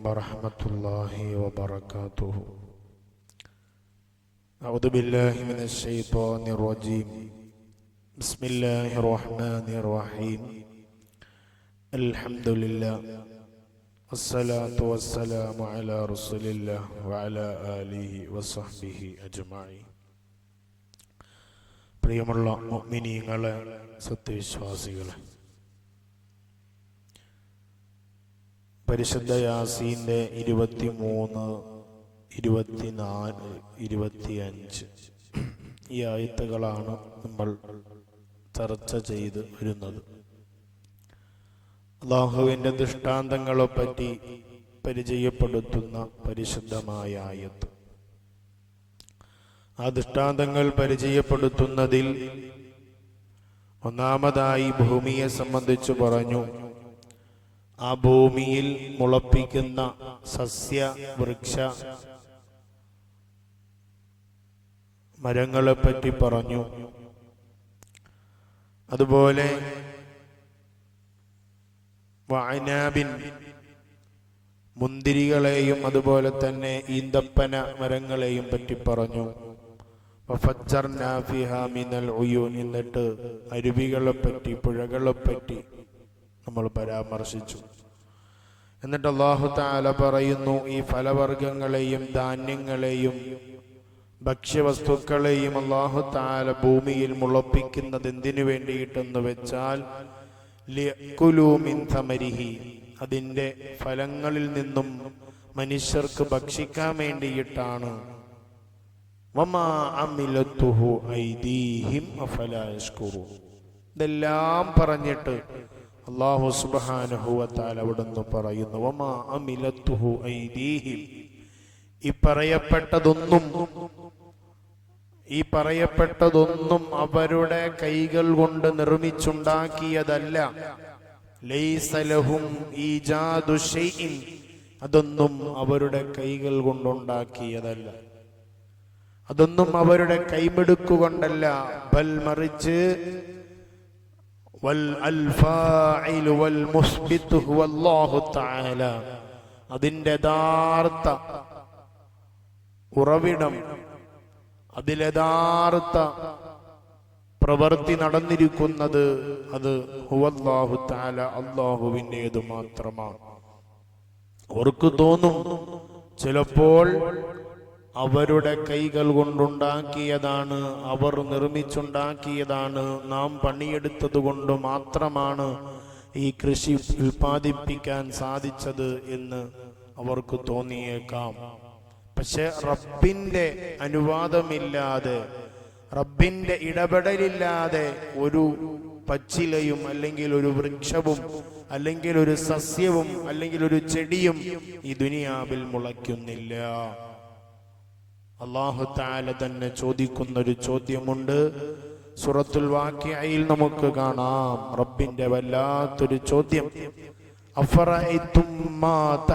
ورحمة الله وبركاته أعوذ بالله من الشيطان الرجيم بسم الله الرحمن الرحيم الحمد لله والصلاة والسلام على رسول الله وعلى آله وصحبه أجمعين പ്രിയമുള്ള മുഅ്മിനീങ്ങളെ സത്യവിശ്വാസികളെ പരിശുദ്ധ യാസീന്റെ ഇരുപത്തി മൂന്ന് ഇരുപത്തിനാല് ഇരുപത്തിയഞ്ച് ഈ ആയത്തുകളാണ് നമ്മൾ ചർച്ച ചെയ്ത് വരുന്നത്. അള്ളാഹുവിന്റെ ദൃഷ്ടാന്തങ്ങളെ പറ്റി പരിചയപ്പെടുത്തുന്ന പരിശുദ്ധമായ ആയത്ത്. ആ ദൃഷ്ടാന്തങ്ങൾ പരിചയപ്പെടുത്തുന്നതിൽ ഒന്നാമതായി ഭൂമിയെ സംബന്ധിച്ച് പറഞ്ഞു. ആ ഭൂമിയിൽ മുളപ്പിക്കുന്ന സസ്യ വൃക്ഷ മരങ്ങളെ പറ്റി പറഞ്ഞു. അതുപോലെ വായനാബിൻ മുന്തിരികളെയും അതുപോലെ തന്നെ ഈന്തപ്പന മരങ്ങളെയും പറ്റി പറഞ്ഞു. എന്നിട്ട് അരുവികളെ പറ്റി പുഴകളെ പറ്റി നമ്മൾ പരാമർശിച്ചു. എന്നിട്ട് അള്ളാഹു താല പറയുന്നു ഈ ഫലവർഗങ്ങളെയും ധാന്യങ്ങളെയും ഭക്ഷ്യവസ്തുക്കളെയും അള്ളാഹു താല ഭൂമിയിൽ മുളപ്പിക്കുന്നത് എന്തിനു വേണ്ടിയിട്ടെന്ന് വെച്ചാൽ ലിയക്കുലൂമിൻ സമരിഹി അതിന്റെ ഫലങ്ങളിൽ നിന്നും മനുഷ്യർക്ക് ഭക്ഷിക്കാൻ വേണ്ടിയിട്ടാണ്. ഇതെല്ലാം പറഞ്ഞിട്ട് അള്ളാഹു സുബാനഹുവത്താൽ അവിടുന്ന് പറയുന്നു ഒമാ അമിലത്തുഹു ഈ പറയപ്പെട്ടതൊന്നും ഈ പറയപ്പെട്ടതൊന്നും അവരുടെ കൈകൾ കൊണ്ട് നിർമ്മിച്ചുണ്ടാക്കിയതല്ല. ലൈസലഹും അതൊന്നും അവരുടെ കൈകൾ കൊണ്ടുണ്ടാക്കിയതല്ല. അതൊന്നും അവരുടെ കൈമെടുക്കുകൊണ്ടല്ല ബൽ മറിച്ച് അതിന്റെ യഥാർത്ഥ ഉറവിടം അതിലയഥാർത്ഥ പ്രവൃത്തി നടന്നിരിക്കുന്നത് അത് ഹുവല്ലാഹു താല അള്ളാഹുവിന്റെത് മാത്രമാണ്. അവർക്ക് തോന്നും ചിലപ്പോൾ അവരുടെ കൈകൾ കൊണ്ടുണ്ടാക്കിയതാണ് അവർ നിർമ്മിച്ചുണ്ടാക്കിയതാണ് നാം പണിയെടുത്തത് കൊണ്ട് മാത്രമാണ് ഈ കൃഷി ഉൽപ്പാദിപ്പിക്കാൻ സാധിച്ചത് എന്ന് അവർക്ക് തോന്നിയേക്കാം. പക്ഷെ റബ്ബിന്റെ അനുവാദമില്ലാതെ റബ്ബിന്റെ ഇടപെടലില്ലാതെ ഒരു പച്ചിലയും അല്ലെങ്കിൽ ഒരു വൃക്ഷവും അല്ലെങ്കിൽ ഒരു സസ്യവും അല്ലെങ്കിൽ ഒരു ചെടിയും ഈ ദുനിയാവിൽ മുളയ്ക്കുന്നില്ല. അള്ളാഹു താല തന്നെ ചോദിക്കുന്നൊരു ചോദ്യമുണ്ട്. സുറത്തുൽ വാക്യയിൽ നമുക്ക് കാണാം. റബ്ബിന്റെ വല്ലാത്തൊരു ചോദ്യം. എന്താണ് മാ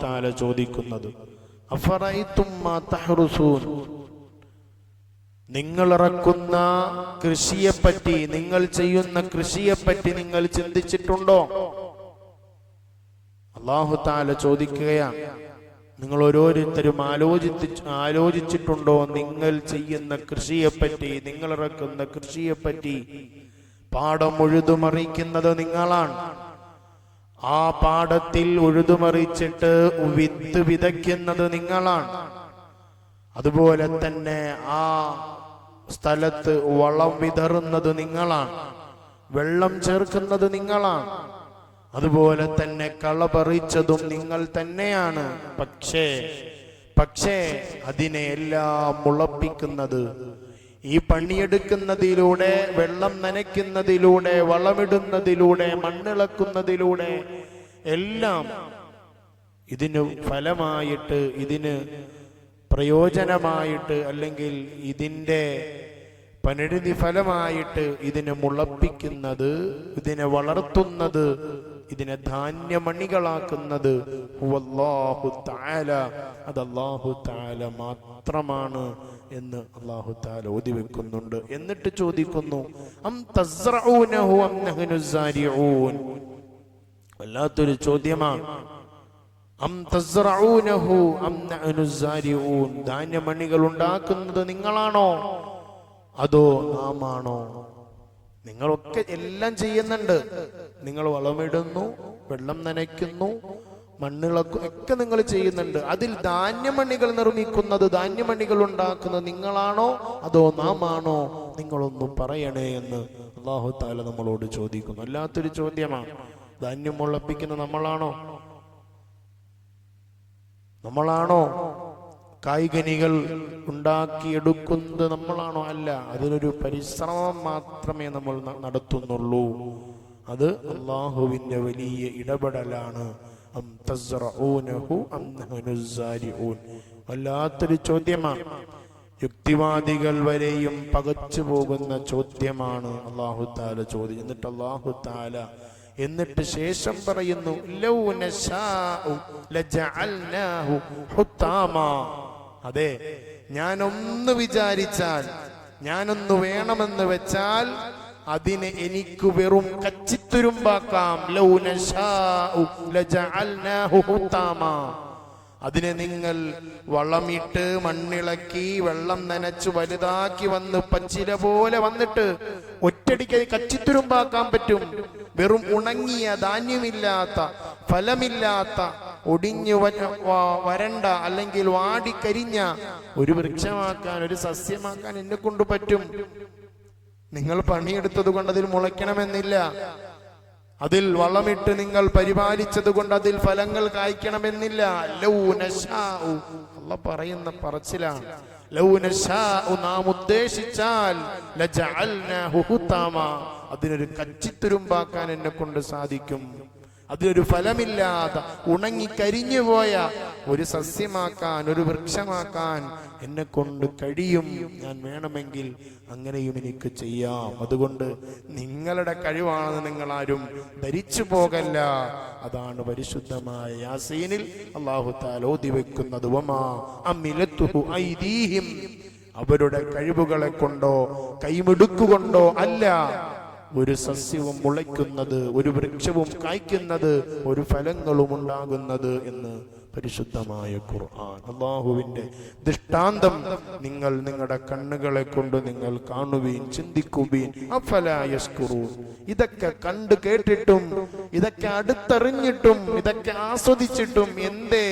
താല അഅൻതും നിങ്ങൾ കൃഷിയെപ്പറ്റി നിങ്ങൾ ചെയ്യുന്ന കൃഷിയെപ്പറ്റി നിങ്ങൾ ചിന്തിച്ചിട്ടുണ്ടോ? അള്ളാഹു താല ചോദിക്കുകയാണ് നിങ്ങൾ ഓരോരുത്തരും ആലോചിച്ച് ആലോചിച്ചിട്ടുണ്ടോ നിങ്ങൾ ചെയ്യുന്ന കൃഷിയെപ്പറ്റി നിങ്ങൾ ഇറക്കുന്ന കൃഷിയെപ്പറ്റി? പാടം ഉഴുതുമറിക്കുന്നത് നിങ്ങളാണ്. ആ പാടത്തിൽ ഉഴുതുമറിച്ചിട്ട് വിത്ത് വിതയ്ക്കുന്നത് നിങ്ങളാണ്. അതുപോലെ തന്നെ ആ സ്ഥലത്ത് വളം വിതറുന്നത് നിങ്ങളാണ്. വെള്ളം ചേർക്കുന്നത് നിങ്ങളാണ്. അതുപോലെ തന്നെ കള പറിച്ചതും നിങ്ങൾ തന്നെയാണ്. പക്ഷേ പക്ഷേ അതിനെ എല്ലാം മുളപ്പിക്കുന്നത്. ഈ പണിയെടുക്കുന്നതിലൂടെ വെള്ളം നനയ്ക്കുന്നതിലൂടെ വളമിടുന്നതിലൂടെ മണ്ണിളക്കുന്നതിലൂടെ എല്ലാം ഇതിന് ഫലമായിട്ട് ഇതിന് പ്രയോജനമായിട്ട് അല്ലെങ്കിൽ ഇതിന്റെ പനിരുതി ഫലമായിട്ട് ഇതിനെ മുളപ്പിക്കുന്നത് ഇതിനെ വളർത്തുന്നത് ഇതിനെ ധാന്യമണികളാക്കുന്നത് അത് അല്ലാഹു തആല മാത്രമാണ് എന്ന് അള്ളാഹു താല ഓതി വെക്കുന്നുണ്ട് എന്നിട്ട് ചോദിക്കുന്നു വല്ലാത്തൊരു ചോദ്യമാണ്. ധാന്യമണികൾ ഉണ്ടാക്കുന്നത് നിങ്ങളാണോ? അതോ നാമാണോ? നിങ്ങളൊക്കെ എല്ലാം ചെയ്യുന്നുണ്ട്. നിങ്ങൾ വളമിടുന്നു വെള്ളം നനയ്ക്കുന്നു മണ്ണിളക്കും ഒക്കെ നിങ്ങൾ ചെയ്യുന്നുണ്ട്. അതിൽ ധാന്യമണികൾ നിർമ്മിക്കുന്നത് ധാന്യമണികൾ ഉണ്ടാക്കുന്നത് നിങ്ങളാണോ? അതോ നാം ആണോ നിങ്ങളൊന്നും പറയണേ എന്ന് അള്ളാഹു താല നമ്മളോട് ചോദിക്കുന്നു. അല്ലാത്തൊരു ചോദ്യമാണ്. ധാന്യം മുളപ്പിക്കുന്ന നമ്മളാണോ? നമ്മളാണോ കായികനികൾ ഉണ്ടാക്കിയെടുക്കുന്നത്? നമ്മളാണോ? അല്ല. അതിനൊരു പരിശ്രമം മാത്രമേ നമ്മൾ നടത്തുന്നുള്ളൂ. അത് അള്ളാഹുവിന്റെ വലിയ ഇടപെടലാണ്. വല്ലാത്തൊരു ചോദ്യമാണ്. യുക്തിവാദികൾ വരെയും പകച്ചു പോകുന്ന ചോദ്യമാണ് അള്ളാഹു താല ചോദ്യം എന്നിട്ട് അള്ളാഹു താല എന്നിട്ട് ശേഷം പറയുന്നു അതെ ഞാനൊന്ന് വിചാരിച്ചാൽ ഞാനൊന്ന് വേണമെന്ന് വെച്ചാൽ അതിനെ എനിക്ക് വെറും കച്ചിത്തുരുമ്പാക്കാം. അതിനെ നിങ്ങൾ വളമിട്ട് മണ്ണിളക്കി വെള്ളം നനച്ച് വലുതാക്കി വന്ന് പച്ചില പോലെ വന്നിട്ട് ഒറ്റടിക്ക് കച്ചിത്തുരുമ്പാക്കാൻ പറ്റും. വെറും ഉണങ്ങിയ ധാന്യമില്ലാത്ത ഫലമില്ലാത്ത ഒടിഞ്ഞു വരണ്ട അല്ലെങ്കിൽ വാടിക്കരിഞ്ഞ ഒരു വൃക്ഷമാക്കാൻ ഒരു സസ്യമാക്കാൻ എന്നെ കൊണ്ട് പറ്റും. നിങ്ങൾ പണിയെടുത്തത് കൊണ്ട് അതിൽ മുളയ്ക്കണമെന്നില്ല. അതിൽ വളമിട്ട് നിങ്ങൾ പരിപാലിച്ചത് കൊണ്ട് അതിൽ ഫലങ്ങൾ കായ്ക്കണമെന്നില്ല. അല്ല പറയുന്ന പറച്ചിലാണ്. നാം ഉദ്ദേശിച്ചാൽ അതിനൊരു കച്ചിത്തുരുമ്പാക്കാൻ എന്നെ കൊണ്ട് സാധിക്കും. അതിനൊരു ഫലമില്ലാത്ത ഉണങ്ങി കരിഞ്ഞുപോയ ഒരു സസ്യമാക്കാൻ ഒരു വൃക്ഷമാക്കാൻ എന്നെ കൊണ്ട് കഴിയും. ഞാൻ വേണമെങ്കിൽ അങ്ങനെയും എനിക്ക് ചെയ്യാം. അതുകൊണ്ട് നിങ്ങളുടെ കഴിവാണെന്ന് നിങ്ങൾ ആരും ധരിച്ചു പോകല്ല. അതാണ് പരിശുദ്ധമായ യാസീനിൽ അള്ളാഹു താലോതി വെക്കുന്നത്. അവരുടെ കഴിവുകളെ കൊണ്ടോ കൈമിടുക്കുകൊണ്ടോ അല്ല ഒരു സസ്യവും മുളയ്ക്കുന്നത് ഒരു വൃക്ഷവും കായ്ക്കുന്നത് ഒരു ഫലങ്ങളും ഉണ്ടാകുന്നത് എന്ന് പരിശുദ്ധമായ ഖുർആൻ. അള്ളാഹുവിന്റെ ദൃഷ്ടാന്തം നിങ്ങൾ നിങ്ങളുടെ കണ്ണുകളെ കൊണ്ട് നിങ്ങൾ കാണുകയും ചിന്തിക്കുകയും അഫലായസ്കുറൂ ഇതൊക്കെ കണ്ടു കേട്ടിട്ടും ഇതൊക്കെ അടുത്തറിഞ്ഞിട്ടും ഇതൊക്കെ ആസ്വദിച്ചിട്ടും എന്തേ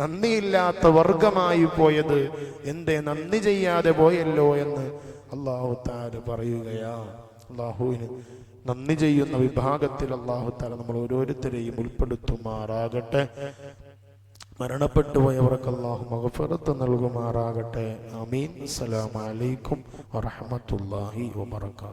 നന്ദിയില്ലാത്ത വർഗമായി പോയത് എന്തേ നന്ദി ചെയ്യാതെ പോയല്ലോ എന്ന് അള്ളാഹു താര പറയുകയാ. അള്ളാഹുവിന് നന്ദി ചെയ്യുന്ന വിഭാഗത്തിൽ അള്ളാഹു താല നമ്മൾ ഓരോരുത്തരെയും ഉൾപ്പെടുത്തുമാറാകട്ടെ. മരണപ്പെട്ടു പോയവർക്ക് അള്ളാഹു മകഫറത്ത് നൽകുമാറാകട്ടെ. അമീൻ അസ്സലാമലൈക്കും വറഹ്മത്തുള്ളാഹി വബറകാതുഹു.